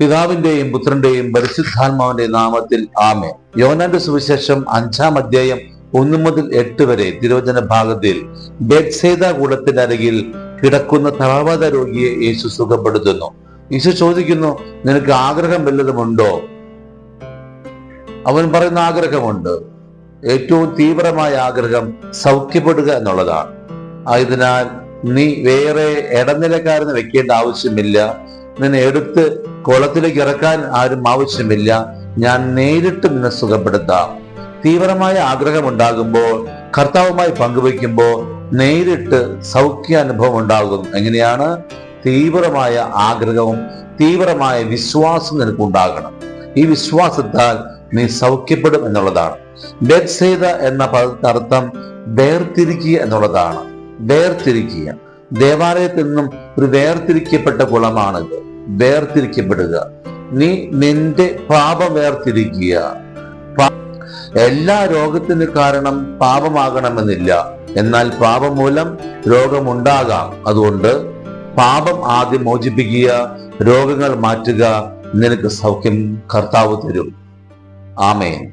പിതാവിന്റെയും പുത്രന്റെയും പരിശുദ്ധാത്മാവിന്റെ നാമത്തിൽ ആമേ യോനാന്റെ സുവിശേഷം അഞ്ചാം അധ്യായം ഒന്നു മുതൽ എട്ട് വരെ തിരുവചന ഭാഗത്തിൽ ബെഡ്സേത അരികിൽ കിടക്കുന്ന തളവാത രോഗിയെ യേശു സുഖപ്പെടുത്തുന്നു. യേശു ചോദിക്കുന്നു നിനക്ക് ആഗ്രഹം വല്ലതുമുണ്ടോ? അവൻ പറയുന്ന ആഗ്രഹമുണ്ട്. ഏറ്റവും തീവ്രമായ ആഗ്രഹം സൗഖ്യപ്പെടുക എന്നുള്ളതാണ്. ആയതിനാൽ നീ വേറെ ഇടനിലക്കാരന് വെക്കേണ്ട ആവശ്യമില്ല. നിന്നെ എടുത്ത് കുളത്തിലേക്ക് ഇറക്കാൻ ആരും ആവശ്യമില്ല. ഞാൻ നേരിട്ട് നിന്നെ സുഖപ്പെടുത്താം. തീവ്രമായ ആഗ്രഹം ഉണ്ടാകുമ്പോൾ കർത്താവുമായി പങ്കുവയ്ക്കുമ്പോൾ നേരിട്ട് സൗഖ്യാനുഭവം ഉണ്ടാകും. എങ്ങനെയാണ്? തീവ്രമായ ആഗ്രഹവും തീവ്രമായ വിശ്വാസം നിനക്ക് ഉണ്ടാകണം ഈ വിശ്വാസത്താൽ നീ സൗഖ്യപ്പെടും എന്നുള്ളതാണ്. ബെത്സേത എന്ന പദത്തർത്ഥം വേർതിരിക്കുക എന്നുള്ളതാണ്. വേർതിരിക്കുക. ദേവാലയത്തിൽ നിന്നും ഒരു വേർതിരിക്കപ്പെട്ട കുളമാണിത്. വേർതിരിക്കപ്പെടുക. നീ നിന്റെ പാപം വേർതിരിക്കുക. എല്ലാ രോഗത്തിന് കാരണം പാപമാകണമെന്നില്ല. എന്നാൽ പാപം മൂലം രോഗമുണ്ടാകാം. അതുകൊണ്ട് പാപം ആദ്യം മോചിപ്പിക്കുക രോഗങ്ങൾ മാറ്റുക. നിനക്ക് സൗഖ്യം കർത്താവ് തരും. ആമേൻ.